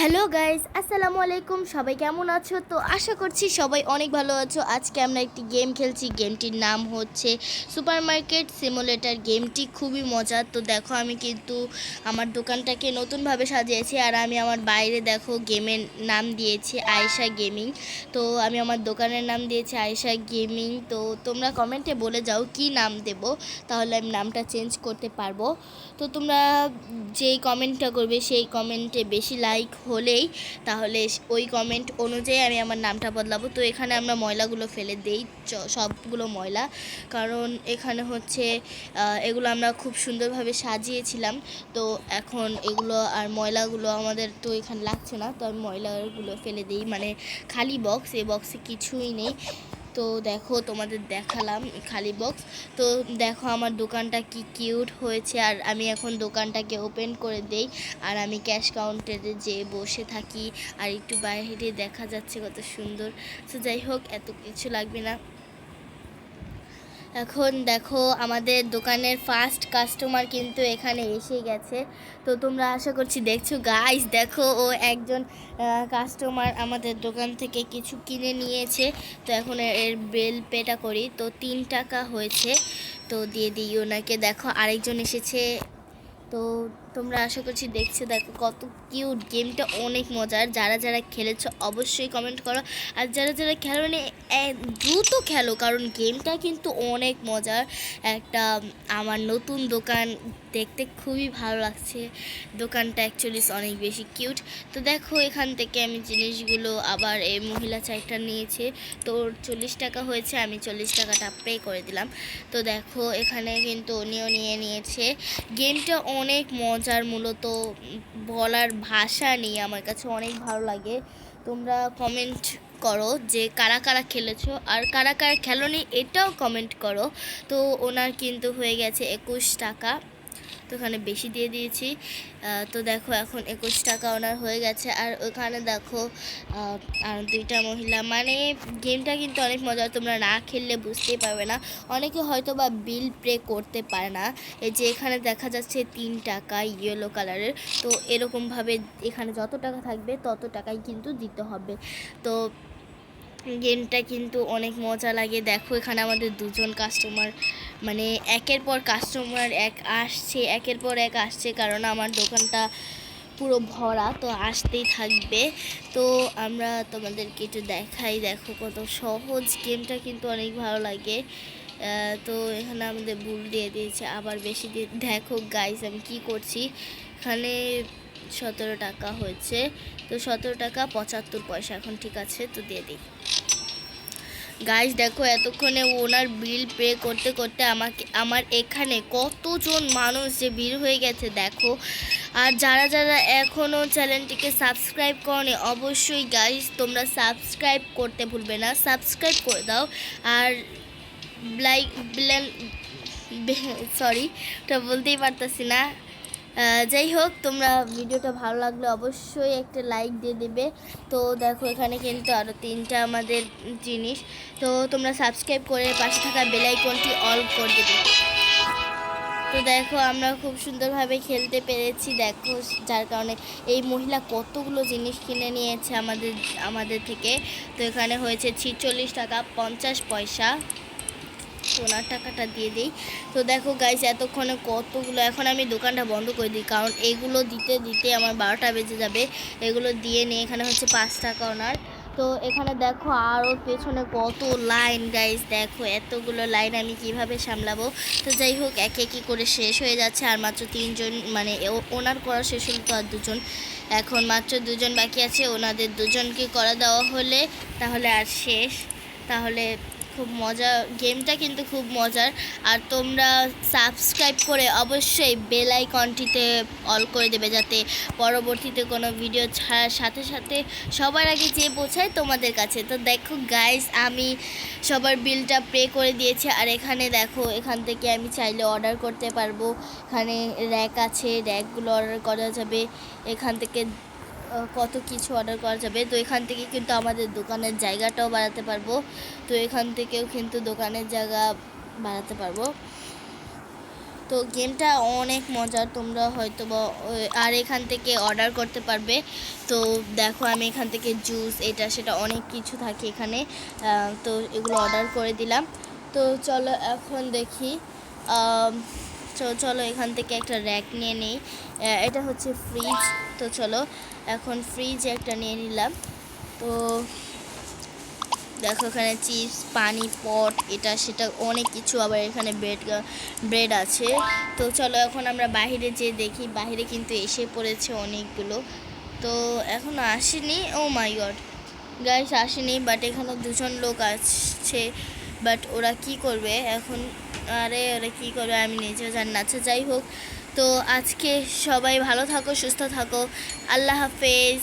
Hello guys, আসসালামু আলাইকুম। সবাই কেমন আছো? তো আশা করছি সবাই অনেক ভালো আছো। আজকে আমরা একটি গেম খেলছি। গেমটির নাম হচ্ছে সুপার মার্কেট সিমুলেটার। গেমটি খুবই মজার। তো দেখো, আমি কিন্তু আমার দোকানটাকে নতুনভাবে সাজিয়েছি আর আমি আমার বাইরে দেখো গেমের নাম দিয়েছি, আয়েশা গেমিং। তো আমি আমার দোকানের নাম দিয়েছি, আয়েশা গেমিং। তো তোমরা কমেন্টে বলে যাও কি নাম দেব, তাহলে আমি নামটা চেঞ্জ করতে পারব। তো তোমরা যেই কমেন্টটা করবে, সেই কমেন্টে বেশি লাইক হলেই তাহলে ওই কমেন্ট অনুযায়ী আমি আমার নামটা বদলাবো। তো এখানে আমরা ময়লাগুলো ফেলে দেই সবগুলো ময়লা। কারণ এখানে হচ্ছে এগুলো আমরা খুব সুন্দরভাবে সাজিয়েছিলাম। তো এখন এগুলো আর ময়লাগুলো আমাদের তো এখানে লাগছে না। তো আমি ময়লাগুলো ফেলে দিই। মানে খালি বক্স এই বক্সে কিছুই নেই। তো দেখো, তোমাদের দেখালাম খালি বক্স তো দেখো, আমার দোকানটা কি কিউট হয়েছে। আর আমি এখন দোকানটাকে ওপেন করে দেই। আর আমি ক্যাশ কাউন্টারে যে বসে থাকি। আর একটু বাইরে দেখা যাচ্ছে কত সুন্দর। তো যাই হোক, এত কিছু লাগবে না। এখন দেখো আমাদের দোকানের ফার্স্ট কাস্টমার কিন্তু এখানে এসে গেছে। তো তোমরা আশা করছি দেখছ গাইস দেখো ও একজন কাস্টমার আমাদের দোকান থেকে কিছু কিনে নিয়েছে। তো এখন এর বেল পেটা করি। তো তিন টাকা হয়েছে। তো দিয়ে দিই ওনাকে। দেখো আরেকজন এসেছে। তো তোমরা আশা করছি দেখছ, দেখো কত কিউট গেমটা অনেক মজার। যারা যারা খেলেছো অবশ্যই কমেন্ট করো। আর যারা যারা খেলো মানে দ্রুত খেলো, কারণ গেমটা কিন্তু অনেক মজার। একটা, আমার নতুন দোকান দেখতে খুবই ভালো লাগছে। দোকানটা অ্যাকচুয়ালি অনেক বেশি কিউট তো দেখো, এখান থেকে আমি জিনিসগুলো আবার এই মহিলা চাইটা নিয়েছে। তো চল্লিশ টাকা হয়েছে, আমি চল্লিশ টাকাটা পে করে দিলাম। তো দেখো, এখানে কিন্তু উনিও নিয়ে নিয়েছে। গেমটা অনেক মজার মূলত বলার ভাষা নেই আমার কাছে, অনেক ভালো লাগে। তোমরা কমেন্ট করো যে কারা কারা খেলেছো আর কারা কারা খেলোনি এটাও কমেন্ট করো। তো ওনার কিন্তু হয়ে গেছে একুশ টাকা। তো ওখানে বেশি দিয়ে দিয়েছি। তো দেখো এখন একুশ টাকা ওনার হয়ে গেছে। আর ওখানে দেখো আর দুইটা মহিলা। মানে গেমটা কিন্তু অনেক মজা তোমরা না খেললে বুঝতেই পারবে না। অনেকে হয়তো বা বিল পে করতে পারে না। এই যে এখানে দেখা যাচ্ছে তিন টাকা ইয়েলো কালারের তো এরকমভাবে এখানে যত টাকা থাকবে তত টাকাই কিন্তু দিতে হবে। তো গেমটা কিন্তু অনেক মজা লাগে। দেখো এখানে আমাদের দুজন কাস্টমার মানে একের পর কাস্টমার এক আসছে, একের পর এক আসছে কারণ আমার দোকানটা পুরো ভরা, তো আসতেই থাকবে। তো আমরা তোমাদেরকে একটু দেখাই, দেখো কত সহজ গেমটা কিন্তু অনেক ভালো লাগে। তো এখানে আমাদের ভুল দিয়ে দিয়েছে, আবার বেশি দিয়ে, দেখো গাইস আমি কি করছি, এখানে সতেরো টাকা হয়েছে, তো সতেরো টাকা পঁচাত্তর পয়সা এখন ঠিক আছে, তো দিয়ে দিই। গাইস দেখো, এতক্ষণে ওনার বিল পে করতে করতে আমাকে, আমার এখানে কতজন মানুষ যে ভিড় হয়ে গেছে, দেখো। আর যারা যারা এখনও চ্যানেলটিকে সাবস্ক্রাইব করনি, অবশ্যই গাইস তোমরা সাবস্ক্রাইব করতে ভুলবে না। সাবস্ক্রাইব করে দাও। আর লাইক সরি ওটা বলতেই পারতাছি না। যাই হোক, তোমরা ভিডিওটা ভালো লাগলে অবশ্যই একটা লাইক দিয়ে দেবে। তো দেখো, এখানে কিন্তু আরও তিনটা আমাদের জিনিস। তো তোমরা সাবস্ক্রাইব করে পাশে থাকা বেল আইকনটি অল করে দেবে। তো দেখো, আমরা খুব সুন্দরভাবে খেলতে পেরেছি। দেখো, যার কারণে এই মহিলা কতগুলো জিনিস কিনে নিয়েছে আমাদের আমাদের থেকে। তো এখানে হয়েছে ছিচল্লিশ টাকা পঞ্চাশ পয়সা। সোনার টাকাটা দিয়ে দিই। তো দেখো গাইস এতক্ষণে কতগুলো, এখন আমি দোকানটা বন্ধ করে দিই, কারণ এগুলো দিতে দিতে আমার বারোটা বেজে যাবে। এগুলো দিয়ে নিয়ে এখানে হচ্ছে পাঁচ টাকা ওনার তো এখানে দেখো আরও পেছনে কত লাইন গাইস দেখো এতগুলো লাইন আমি কীভাবে সামলাবো। তো যাই হোক, একে একে করে শেষ হয়ে যাচ্ছে, আর মাত্র তিনজন মানে ওনার করা শেষ হলো তো আর দুজন। এখন মাত্র দুজন বাকি আছে, ওনাদের দুজনকে করা দেওয়া হলে তাহলে আর শেষ। তাহলে খুব মজা গেমটা কিন্তু খুব মজার। আর তোমরা সাবস্ক্রাইব করে অবশ্যই বেল আইকনটিতে অল করে দেবে যাতে পরবর্তীতে কোনো ভিডিও ছাড়ার সাথে সাথে সবার আগে যে পৌঁছায় তোমাদের কাছে। তো দেখো গাইস আমি সবার বিলটা পে করে দিয়েছি। আর এখানে দেখো, এখান থেকে আমি চাইলে অর্ডার করতে পারব। এখানে র্যাক আছে র্যাকগুলো অর্ডার করা যাবে। এখান থেকে কত কিছু অর্ডার করা যাবে। তো এখান থেকে কিন্তু আমাদের দোকানের জায়গাটাও বাড়াতে পারব। তো এখান থেকেও কিন্তু দোকানের জায়গা বাড়াতে পারব। তো গেমটা অনেক মজার। তোমরা হয়তো আর এখান থেকে অর্ডার করতে পারবে। তো দেখো, আমি এখান থেকে জুস এটা, সেটা অনেক কিছু থাকে এখানে। তো এগুলো অর্ডার করে দিলাম। তো চলো এখন দেখি। তো চলো এখান থেকে একটা র্যাক নিয়ে নিই। এটা হচ্ছে ফ্রিজ তো চলো, এখন ফ্রিজ একটা নিয়ে নিলাম। তো দেখো এখানে চিপস পানি পট এটা, সেটা অনেক কিছু। আবার এখানে ব্রেড ব্রেড আছে। তো চলো, এখন আমরা বাইরে যে দেখি। বাইরে কিন্তু এসে পড়েছে অনেকগুলো। তো এখনও আসেনি। ও মাই গড গাইস আসেনি বাট এখানে দুজন লোক আসছে বাট ওরা কি করবে এখন? আরে ওরা কি করবে? আমি নিজেও জানি না। আচ্ছা যাই হোক। তো আজকে সবাই ভালো থাকো, সুস্থ থাকো। আল্লাহ হাফেজ।